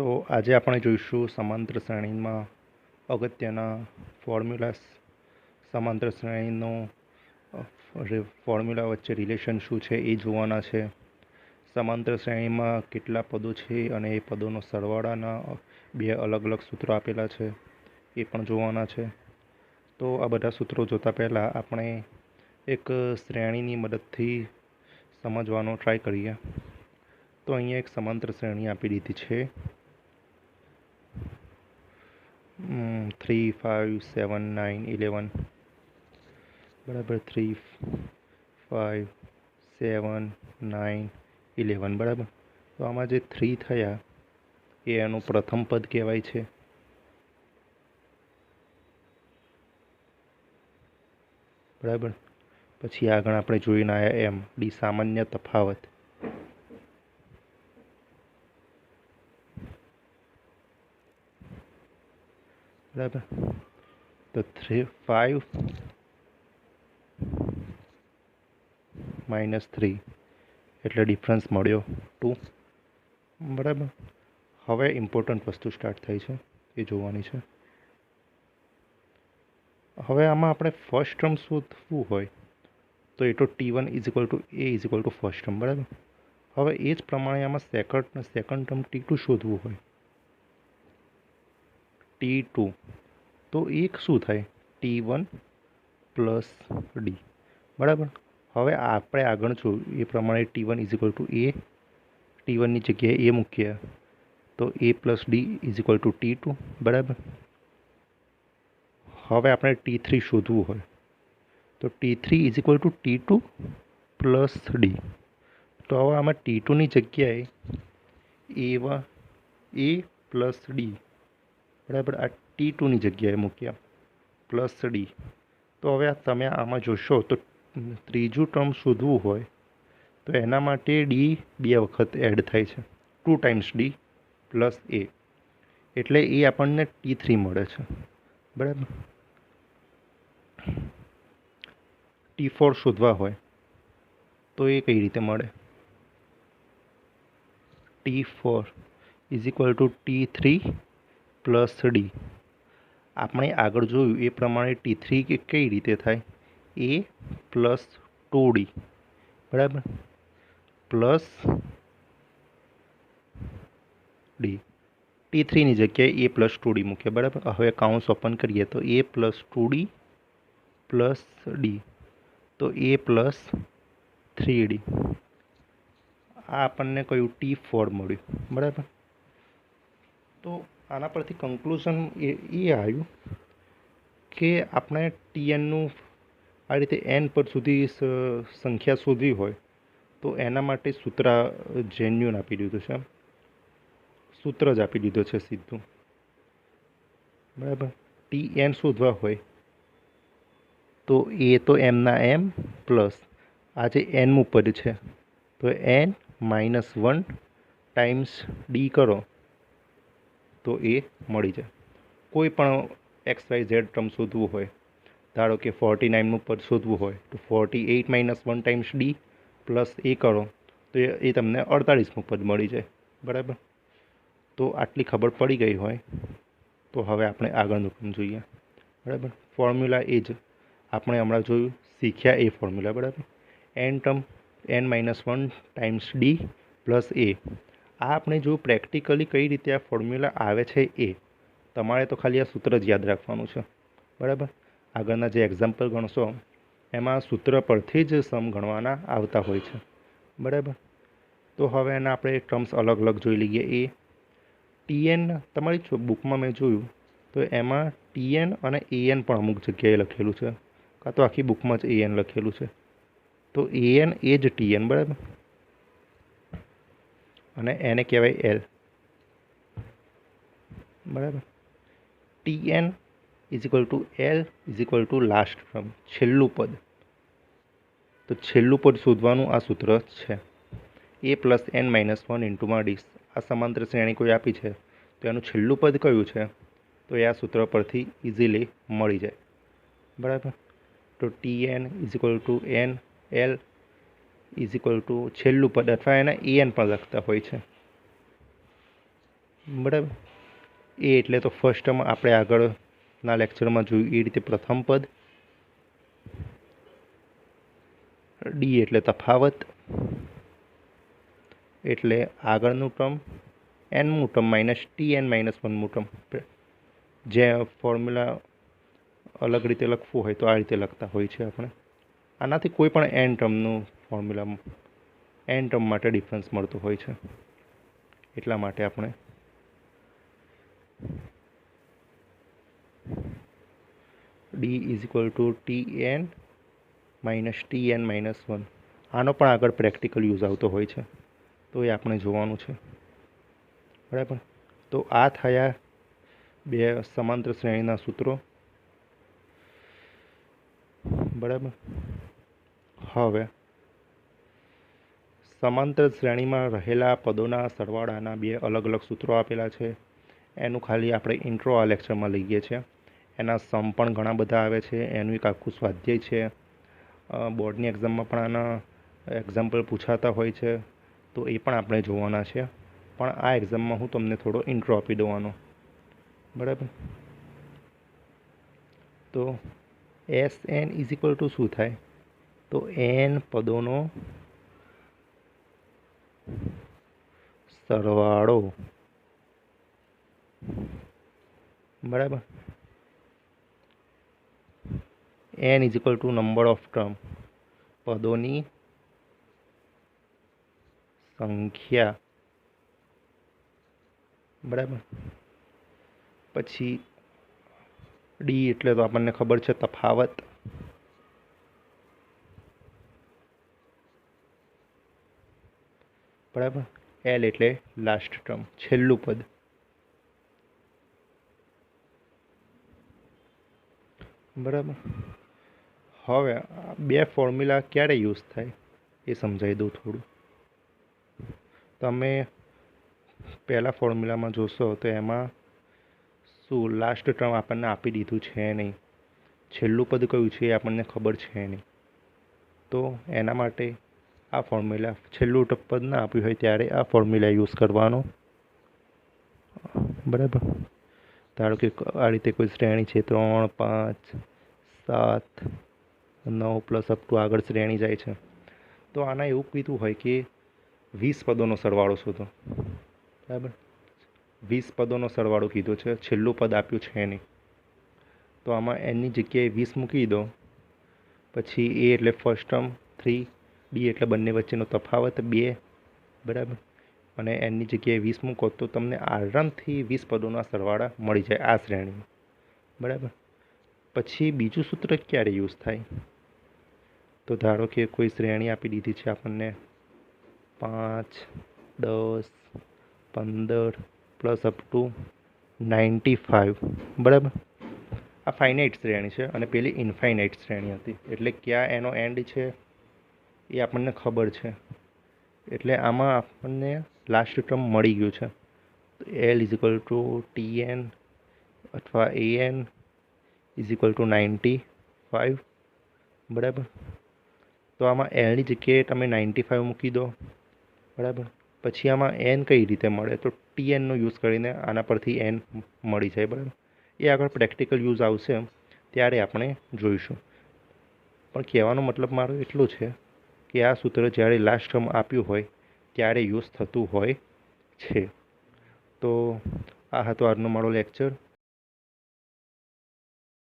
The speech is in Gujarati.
તો આજે આપણે જોઈશું સમાંતર શ્રેણીમાં અગત્યના ફોર્મ્યુલાસ. સમાંતર શ્રેણીનો ફોર્મ્યુલા વચ્ચે રિલેશન શું છે એ જોવાના છે. સમાંતર શ્રેણીમાં કેટલા પદો છે અને એ પદોનો સરવાળાના બે અલગ અલગ સૂત્રો આપેલા છે એ પણ જોવાના છે. તો આ બધા સૂત્રો જોતાં પહેલાં આપણે એક શ્રેણીની મદદથી સમજવાનો ટ્રાય કરીએ. તો અહીંયા એક સમાંતર શ્રેણી આપી દીધી છે. Three five seven nine eleven બરાબર three five seven nine eleven બરાબર. તો આમાં જે થ્રી થયા, એ એનું પ્રથમ પદ કહેવાય છે. બરાબર. પછી આગળ આપણે જોઈને આવ્યા એમ, ડી, સામાન્ય તફાવત. બરાબર તો થ્રી ફાઇવ માઇનસ થ્રી એટલે ડિફરન્સ મળ્યો ટુ બરાબર. હવે ઇમ્પોર્ટન્ટ વસ્તુ સ્ટાર્ટ થઈ છે, એ જોવાની છે. હવે આમાં આપણે ફર્સ્ટ ટર્મ શોધવું હોય, તો એ તો T one is equal to A is equal to first term બરાબર. હવે એ જ પ્રમાણે આમાં second second term T two શોધવું હોય. ટી ટુ તો એક શું થાય? ટી વન પ્લસ ડી બરાબર? હવે આપણે આગળ જોયું એ પ્રમાણે T one is equal to A T વનની જગ્યાએ એ મૂકીએ. તો A plus D is equal to T two બરાબર? હવે આપણે ટી થ્રી શોધવું હોય. તો T three is equal to T two plus D તો હવે આમાં ટી ટુની જગ્યાએ એવા એ પ્લસ ડી બરાબર આ ટી ટુની જગ્યાએ મૂક્યા પ્લસ ડી તો હવે તમે આમાં જોશો તો ત્રીજું ટર્મ શોધવું હોય તો એના માટે ડી બે વખત એડ થાય છે. Two times D plus A એટલે એ આપણને ટી થ્રી મળે છે. બરાબર? ટી ફોર શોધવા હોય તો એ કઈ રીતે મળે? T four is equal to T three plus D. આપણે આગળ જોયું એ પ્રમાણે ટી થ્રી કે કઈ રીતે થાય? A plus two D. બરાબર? Plus D. ટી થ્રીની જગ્યાએ એ પ્લસ ટુ ડી મૂકીએ બરાબર? હવે કાઉન્સ ઓપન કરીએ તો A plus two D plus D. તો એ પ્લસ થ્રી ડી. આ આપણને કયું ટી ફોર મળ્યું. બરાબર? તો આના પરથી કન્ક્લુઝન એ એ આવ્યું કે આપણે ટીએનનું આ રીતે એન પર સુધી સંખ્યા શોધવી હોય તો એના માટે સૂત્ર જેન્યુન આપી દીધું છે. સૂત્ર જ આપી દીધું છે સીધું. બરાબર? ટી એન શોધવા હોય તો એ તો એમના એમ પ્લસ આ જે એનમું પદ છે, તો N minus one times D કરો. તો એ મળી જાય. કોઈ પણ એક્સ વાય ઝેડ ટર્મ શોધવું હોય, ધારો કે ફોર્ટી નાઇનનું પદ શોધવું હોય, તો forty eight minus one times D plus A કરો, તો એ તમને અડતાળીસમું પદ મળી જાય. બરાબર? તો આટલી ખબર પડી ગઈ હોય, તો હવે આપણે આગળનું કામ જોઈએ. બરાબર? ફોર્મ્યુલા એ જ. આપણે હમણાં જોયું, શીખ્યા એ ફોર્મ્યુલા. બરાબર? N term, N minus one times D plus A. આ આપણે જો પ્રેક્ટિકલી કઈ રીતે આ ફોર્મ્યુલા આવે છે એ, તમારે તો ખાલી આ સૂત્ર જ યાદ રાખવાનું છે. બરાબર? આગળના જે એક્ઝામ્પલ ગણશો, એમાં સૂત્ર પરથી જ સમ ગણવાના આવતા હોય છે. બરાબર? તો હવે એના આપણે ટર્મ્સ અલગ અલગ જોઈ લઈએ. એ ટીએન તમારી બુકમાં મેં જોયું, તો એમાં ટીએન અને એએન પણ અમુક જગ્યાએ લખેલું છે. કાં તો આખી બુકમાં જ એએન લખેલું છે. તો એએન એ જ ટીએન બરાબર? અને એને કહેવાય એલ બરાબર? T N is equal to L is equal to last term છેલ્લું પદ. તો છેલ્લું પદ શોધવાનું આ સૂત્ર છે. A plus N minus one ઇન્ટુમાં ડીસ આ સમાંતર શ્રેણી કોઈ આપી છે? તો એનું છેલ્લું પદ કયું છે? તો એ આ સૂત્ર પરથી ઇઝીલી મળી જાય. બરાબર? તો T N is equal to N L is equal to છેલ્લું પદ અથવા એના એન પણ લખતા હોય છે. બરાબર? એ એટલે તો ફર્સ્ટમાં આપણે આગળના લેક્ચરમાં જોયું એ રીતે પ્રથમ પદ. ડી એટલે તફાવત. એટલે આગળનું term એનમું term minus T N minus વનમું term. જે ફોર્મ્યુલા અલગ રીતે લખવું હોય તો આ રીતે લખતા હોય છે આપણે. આનાથી કોઈ પણ એન ટર્મનું ફોર્મ્યુલા એન ટર્મ માટે ડિફરન્સ મળતું હોય છે. એટલા માટે આપણે D is equal to T N minus T N minus one આનો પણ આગળ પ્રેક્ટિકલ યુઝ આવતો હોય છે. તો એ આપણે જોવાનું છે. બરાબર? તો આ થયા બે સમાંતર શ્રેણીના સૂત્રો. બરાબર? હવે સમાંતર શ્રેણીમાં રહેલા પદોના સરવાળાના બે અલગ અલગ સૂત્રો આપેલા છે. એનું ખાલી આપણે ઇન્ટ્રો આ લેક્ચરમાં લઈએ છીએ. એના સમ પણ ઘણા બધા આવે છે. એનું એક આખું સ્વાધ્યાય છે. બોર્ડની એક્ઝામમાં પણ આના એક્ઝામ્પલ પૂછાતા હોય છે. તો એ પણ આપણે જોવાના છે. પણ આ એક્ઝામમાં હું તમને થોડો ઇન્ટ્રો આપી દેવાનો બરાબર? તો S N is equal to શું થાય? તો એન પદોનો સરવાળો. બરાબર? N is equal to number of term પદોની સંખ્યા. બરાબર? પછી ડી એટલે તો આપણને ખબર છે તફાવત. બરાબર? એલ એટલે લાસ્ટ ટર્મ છેલ્લું પદ. બરાબર? હવે બે ફોર્મ્યુલા ક્યારે યુઝ થાય એ સમજાવી દઉં થોડું. તમે પહેલાં ફોર્મ્યુલામાં જોશો તો એમાં શું લાસ્ટ ટર્મ આપણને આપી દીધું છે નહીં. છેલ્લું પદ કયું છે એ આપણને ખબર છે નહીં. તો એના માટે આ ફોર્મ્યુલા છેલ્લું પદ ના આપ્યું હોય ત્યારે આ ફોર્મ્યુલા યુઝ કરવાનો. બરાબર? ધારો કે આ રીતે કોઈ શ્રેણી છે, ત્રણ, પાંચ, સાત, નવ પ્લસ અપ ટુ આગળ શ્રેણી જાય છે. તો આના એવું કીધું હોય કે વીસ પદોનો સરવાળો શોધો. બરાબર? વીસ પદોનો સરવાળો કીધો છે, છેલ્લું પદ આપ્યું છે નહીં તો આમાં એની જગ્યાએ વીસ મૂકી દો. પછી એ એટલે ફર્સ્ટ ટર્મ થ્રી ડી એટલે બંને વચ્ચેનો તફાવત બે, બરાબર? અને એની જગ્યાએ વીસ મૂકો તો તમને આરામથી વીસ પદોના સરવાળા મળી જાય આ શ્રેણીમાં, બરાબર? પછી બીજું સૂત્ર ક્યારે યુઝ થાય? તો ધારો કે કોઈ શ્રેણી આપી દીધી છે આપણને પાંચ, દસ, પંદર, plus up to ninety five, બરાબર? આ ફાઇનાઇટ શ્રેણી છે અને પેલી ઇન્ફાઇનાઇટ શ્રેણી હતી. એટલે ક્યાં એનો એન્ડ છે? એ આપણને ખબર છે. એટલે આમાં આપણને લાસ્ટ ટર્મ મળી ગયું છે. L is equal to T N અથવા A N is equal to ninety five બરાબર? તો આમાં એલની જગ્યાએ તમે નાઇન્ટી ફાઇવ મૂકી દો. બરાબર? પછી આમાં એન કઈ રીતે મળે? તો ટી એનનો યુઝ કરીને આના પરથી એન મળી જાય. બરાબર? એ આગળ પ્રેક્ટિકલ યુઝ આવશે. ત્યારે આપણે જોઈશું. પણ કહેવાનો મતલબ મારો એટલો છે કે આ સૂત્ર જ્યારે લાસ્ટ ટર્મ આપ્યું હોય, ત્યારે યુઝ થતું હોય છે. તો આ હતો આજનો મારો લેક્ચર